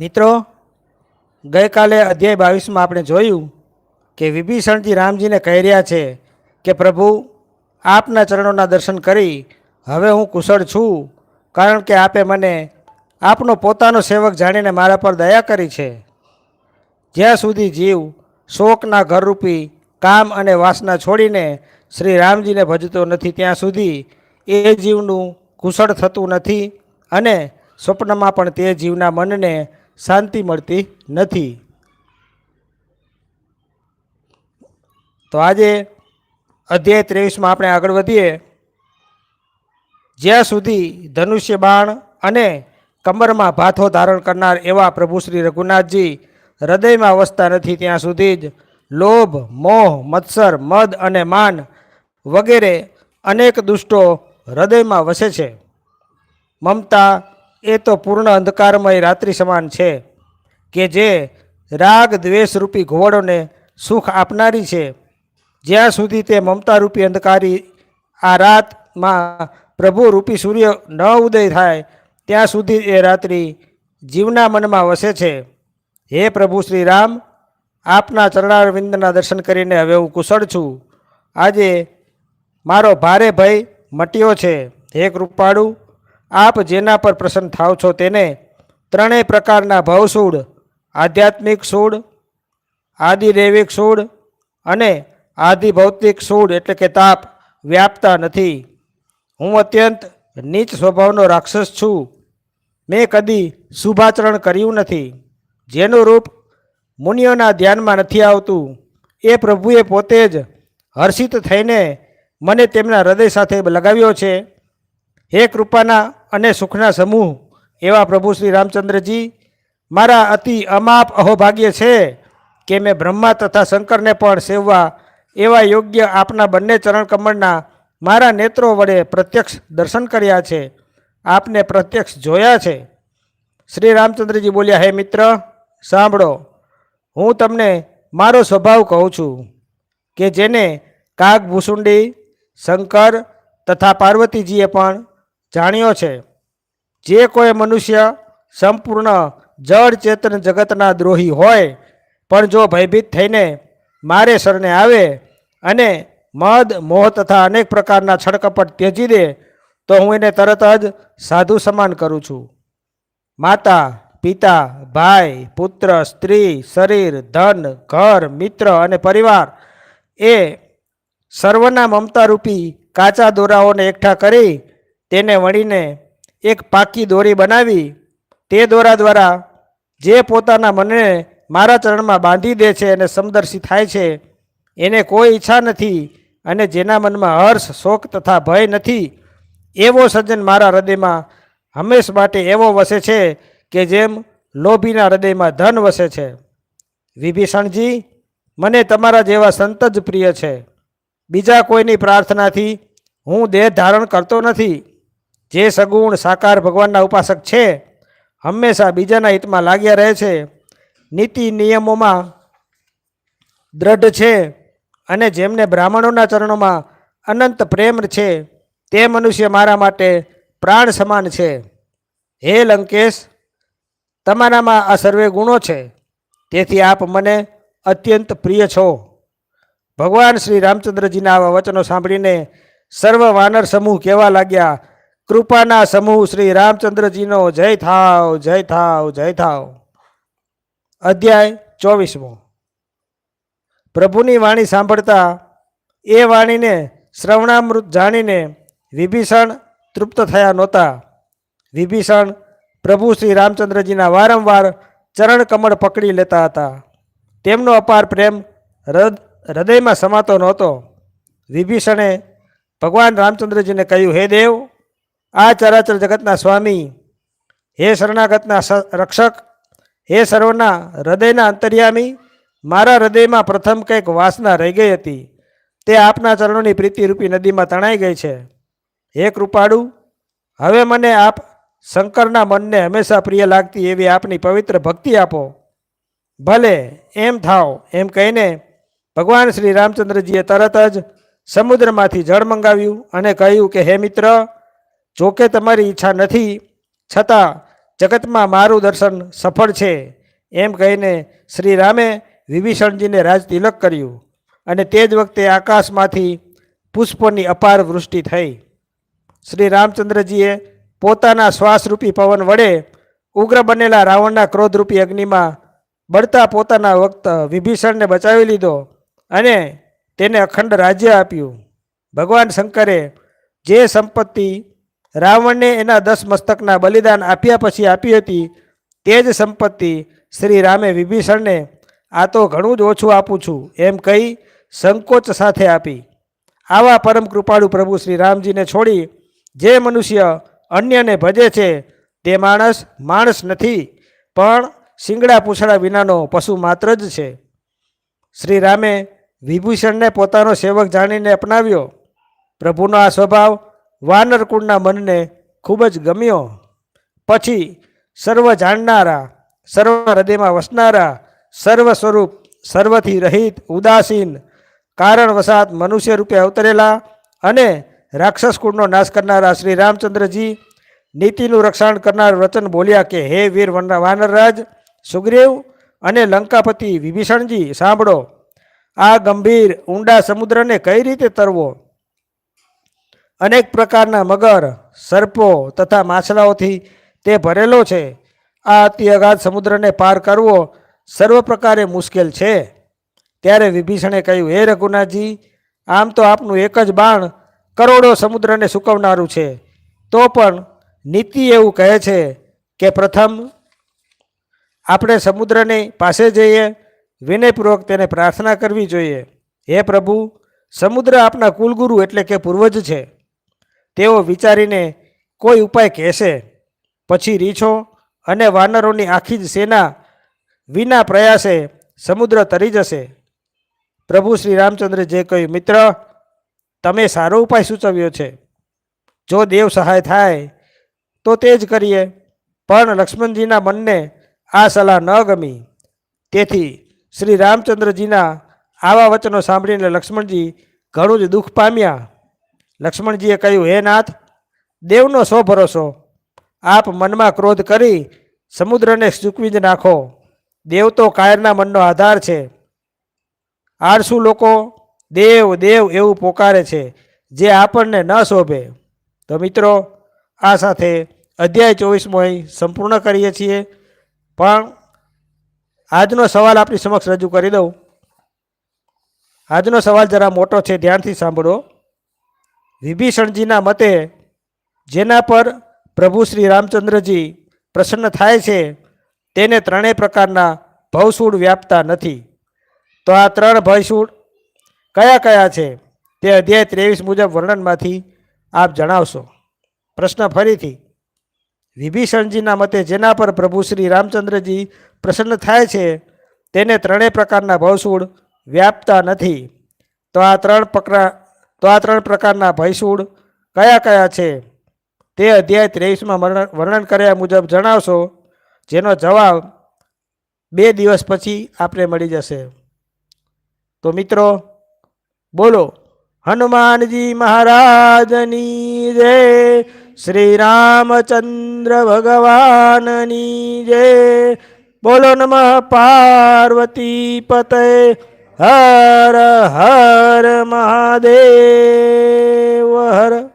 મિત્રો, ગઈકાલે અધ્યાય બાવીસમાં આપણે જોયું કે વિભીષણજી રામજીને કહી રહ્યા છે કે, પ્રભુ, આપના ચરણોના દર્શન કરી હવે હું કુશળ છું, કારણ કે આપે મને આપનો પોતાનો સેવક જાણીને મારા પર દયા કરી છે. જ્યાં સુધી જીવ શોકના ઘરરૂપી કામ અને વાસના છોડીને શ્રી રામજીને ભજતો નથી, ત્યાં સુધી એ જીવનું કુશળ થતું નથી અને સ્વપ્નમાં પણ તે જીવના મનને શાંતિ મળતી નથી. તો આજે અધ્યાય ત્રેવીસમાં આપણે આગળ વધીએ. જ્યાં સુધી ધનુષ્ય બાણ અને કમરમાં ભાથો ધારણ કરનાર એવા પ્રભુ શ્રી રઘુનાથજી હૃદયમાં વસતા નથી, ત્યાં સુધી જ લોભ, મોહ, મત્સર, મદ અને માન વગેરે અનેક દુષ્ટો હૃદયમાં વસે છે. મમતા એ તો પૂર્ણ અંધકારમય રાત્રિ સમાન છે કે જે રાગ દ્વેષ રૂપી ઘોવડોને સુખ આપનારી છે. જ્યાં સુધી તે મમતા રૂપી અંધકારી આ રાતમાં પ્રભુ રૂપી સૂર્ય ન ઉદય થાય, ત્યાં સુધી એ રાત્રિ જીવના મનમાં વસે છે. હે પ્રભુ શ્રી રામ આપના ચરણારવિંદના દર્શન કરીને હવે હું કુશળ છું. આજે મારો ભારે ભય મટ્યો છે. હે કૃપાળુ આપ જેના પર પ્રસન્ન થાવ છો તેને ત્રણેય પ્રકારના ભવસૂળ, આધ્યાત્મિક સૂળ, આદિદૈવિક સૂળ અને આદિભૌતિક સૂળ એટલે કે તાપ વ્યાપતા નથી. હું અત્યંત નીચ સ્વભાવનો રાક્ષસ છું. મેં કદી શુભાચરણ કર્યું નથી. જેનું રૂપ મુનિઓના ધ્યાનમાં નથી આવતું. એ પ્રભુએ પોતે જ હર્ષિત થઈને મને તેમના હૃદય સાથે લગાવ્યો છે. હે કૃપાના અને સુખના સમૂહ, એવા પ્રભુ શ્રી રામચંદ્રજી, મારા અતિ અમાપ અહોભાગ્ય છે કે મેં બ્રહ્મા તથા શંકરને પણ સેવવા એવા યોગ્ય આપના બંને ચરણ કમળના મારા નેત્રો વડે પ્રત્યક્ષ દર્શન કર્યા છે. આપને પ્રત્યક્ષ જોયા છે. શ્રી રામચંદ્રજી બોલ્યા, હે મિત્ર, સાંભળો. હું તમને મારો સ્વભાવ કહું છું કે જેને કાગ ભૂસુંડી શંકર તથા પાર્વતીજીએ પણ જાણ્યો છે. જે કોઈ મનુષ્ય સંપૂર્ણ જળ ચેતન જગતના દ્રોહી હોય, પણ જો ભયભીત થઈને મારે શરણે આવે અને મદ, મોહ તથા અનેક પ્રકારના છળકપટ ત્યજી દે, તો હું એને તરત જ સાધુ સમાન કરું છું. માતા, પિતા, ભાઈ, પુત્ર, સ્ત્રી, શરીર, ધન, ઘર, મિત્ર અને પરિવાર એ સર્વના મમતા રૂપી કાચા દોરાઓને એકઠા કરી તેને વણીને એક પાકી દોરી બનાવી, તે દોરા દ્વારા જે પોતાના મનને મારા ચરણમાં બાંધી દે છે અને સમદર્શી થાય છે, એને કોઈ ઈચ્છા નથી અને જેના મનમાં હર્ષ, શોક તથા ભય નથી, એવો સજ્જન મારા હૃદયમાં હંમેશ માટે એવો વસે છે કે જેમ લોભીના હૃદયમાં ધન વસે છે. વિભીષણજી, મને તમારા જેવા સંત જ પ્રિય છે. બીજા કોઈની પ્રાર્થનાથી હું દેહ ધારણ કરતો નથી. જે સગુણ સાકાર ભગવાનના ઉપાસક છે, હંમેશા બીજાના હિતમાં લાગ્યા રહે છે. નીતિ નિયમોમાં દ્રઢ છે અને જેમને બ્રાહ્મણોના ચરણોમાં અનંત પ્રેમ છે, તે મનુષ્ય મારા માટે પ્રાણ સમાન છે. હે લંકેશ, તમારામાં આ સર્વે ગુણો છે. તેથી આપ મને અત્યંત પ્રિય છો. ભગવાન શ્રી રામચંદ્રજીના આવા વચનો સાંભળીને સર્વ વાનર સમૂહ કહેવા લાગ્યા કૃપાના સમૂહ શ્રી રામચંદ્રજીનો જય થાવ જય થાવ જય થાવ. અધ્યાય ચોવીસમો. પ્રભુની વાણી સાંભળતા એ વાણીને શ્રવણામૃત જાણીને વિભીષણ તૃપ્ત થયા નહોતા. વિભીષણ પ્રભુ શ્રી રામચંદ્રજીના વારંવાર ચરણ કમળ પકડી લેતા હતા. તેમનો અપાર પ્રેમ હૃદ- હૃદયમાં સમાતો નહોતો. વિભીષણે ભગવાન રામચંદ્રજીને કહ્યું, હે દેવ આ ચરાચર જગતના સ્વામી, હે શરણાગતના રક્ષક, હે સર્વના હૃદયના અંતર્યામી, મારા હૃદયમાં પ્રથમ કંઈક વાસના રહી ગઈ હતી. તે આપના ચરણોની પ્રીતિરૂપી નદીમાં તણાઈ ગઈ છે. હે કૃપાળુ, હવે મને આપ શંકરના મનને હંમેશા પ્રિય લાગતી એવી આપની પવિત્ર ભક્તિ આપો. ભલે એમ થાવ, એમ કહીને ભગવાન શ્રી રામચંદ્રજીએ તરત જ સમુદ્રમાંથી જળ મંગાવ્યું અને કહ્યું કે, હે મિત્ર જોકે તમારી ઈચ્છા નથી, છતાં જગતમાં મારું દર્શન સફળ છે, એમ કહીને શ્રી રામે વિભીષણજીને રાજ તિલક કર્યું અને તે જ વખતે આકાશમાંથી પુષ્પોની અપાર વૃષ્ટિ થઈ. શ્રી રામચંદ્રજીએ પોતાના શ્વાસરૂપી પવન વડે ઉગ્ર બનેલા રાવણના ક્રોધરૂપી અગ્નિમાં બળતા પોતાના વખત વિભીષણને બચાવી લીધો અને તેને અખંડ રાજ્ય આપ્યું. ભગવાન શંકરે જે સંપત્તિ રાવણને એના દસ મસ્તકના બલિદાન આપ્યા પછી આપી હતી તે જ સંપત્તિ શ્રી રામે વિભીષણને આ તો ઘણું જ ઓછું આપું છું એમ કહી સંકોચ સાથે આપી. આવા પરમ કૃપાળુ પ્રભુ શ્રી રામજીને છોડી જે મનુષ્ય અન્યને ભજે છે તે માણસ માણસ નથી, પણ શિંગડા પૂછડા વિનાનો પશુ માત્ર જ છે. શ્રી રામે વિભૂષણને પોતાનો સેવક જાણીને અપનાવ્યો. પ્રભુનો આ સ્વભાવ વાનર કુળના મનને ખૂબ જ ગમ્યો. પછી સર્વ જાણનારા, સર્વ હૃદયમાં વસનારા, સર્વ સ્વરૂપ સર્વથી રહિત, ઉદાસીન, કારણવશાત મનુષ્ય રૂપે અવતરેલા અને રાક્ષસ કુળનો નાશ કરનારા શ્રી રામચંદ્રજી નીતિનું રક્ષણ કરનાર વચન બોલ્યા કે, હે વીર વન- વાનરરાજ, સુગ્રીવ અને લંકાપતિ વિભીષણજી, સાંભળો. આ ગંભીર ઊંડા સમુદ્રને કઈ રીતે તરવો? અનેક પ્રકારના મગર, સર્પો તથા માછલાઓથી તે ભરેલો છે. આ અતિ અગાધ સમુદ્રને પાર કરવો સર્વ પ્રકારે મુશ્કેલ છે. ત્યારે વિભીષણે કહ્યું, હે રઘુનાથજી, આમ તો આપનું એક જ બાણ કરોડો સમુદ્રને સૂકવનારું છે. તો પણ નીતિ એવું કહે છે કે પ્રથમ આપણે સમુદ્રની પાસે જઈએ, વિનયપૂર્વક તેને પ્રાર્થના કરવી જોઈએ. હે પ્રભુ, સમુદ્ર આપના કુલગુરુ એટલે કે પૂર્વજ છે. તેઓ વિચારીને, કોઈ ઉપાય કહેશે? પછી રીછો અને વાનરોની આખી જ સેના વિના પ્રયાસે સમુદ્ર તરી જશે. પ્રભુ શ્રી રામચંદ્ર જે કહ્યું, મિત્ર, તમે સારો ઉપાય સૂચવ્યો છે. જો દેવ સહાય થાય, તો તે જ કરીએ. પણ લક્ષ્મણજીના મનને આ સલાહ ન ગમી. તેથી શ્રી રામચંદ્રજીના આવા વચનો સાંભળીને લક્ષ્મણજી ઘણું જ દુઃખ પામ્યા. લક્ષ્મણજીએ કહ્યું, હે નાથ, દેવનો શો ભરોસો? આપ મનમાં ક્રોધ કરી સમુદ્રને સૂકવી જ નાખો. દેવ તો કાયરના મનનો આધાર છે. આળસુ લોકો દેવ દેવ એવું પોકારે છે, જે આપણને ન શોભે. તો મિત્રો, આ સાથે અધ્યાય ચોવીસમો અહીં સંપૂર્ણ કરીએ છીએ. પણ આજનો સવાલ આપણી સમક્ષ રજૂ કરી દઉં. આજનો સવાલ જરા મોટો છે, ધ્યાનથી સાંભળો. વિભીષણજીના મતે જેના પર પ્રભુ શ્રી રામચંદ્રજી પ્રસન્ન થાય છે, તેને ત્રણેય પ્રકારના ભવસૂળ વ્યાપતા નથી. તો આ ત્રણ ભયસૂળ કયા કયા છે તે અધ્યાય ત્રેવીસ મુજબ વર્ણનમાંથી આપ જણાવશો. પ્રશ્ન ફરીથી, વિભીષણજીના મતે જેના પર પ્રભુ શ્રી રામચંદ્રજી પ્રસન્ન થાય છે, તેને ત્રણેય પ્રકારના ભવસૂળ વ્યાપતા નથી. તો આ ત્રણ પ્રકાર તો આ ત્રણ પ્રકારના ભયસૂળ કયા કયા છે? તે અધ્યાય ત્રેવીસમાં વર્ણન કર્યા મુજબ જણાવશો, જેનો જવાબ બે દિવસ પછી આપણે મળી જશે. તો મિત્રો, બોલો, હનુમાનજી મહારાજની જય શ્રી રામચંદ્ર ભગવાનની જય. બોલો નમઃ પાર્વતી પતય. હર હર મહાદેવ હર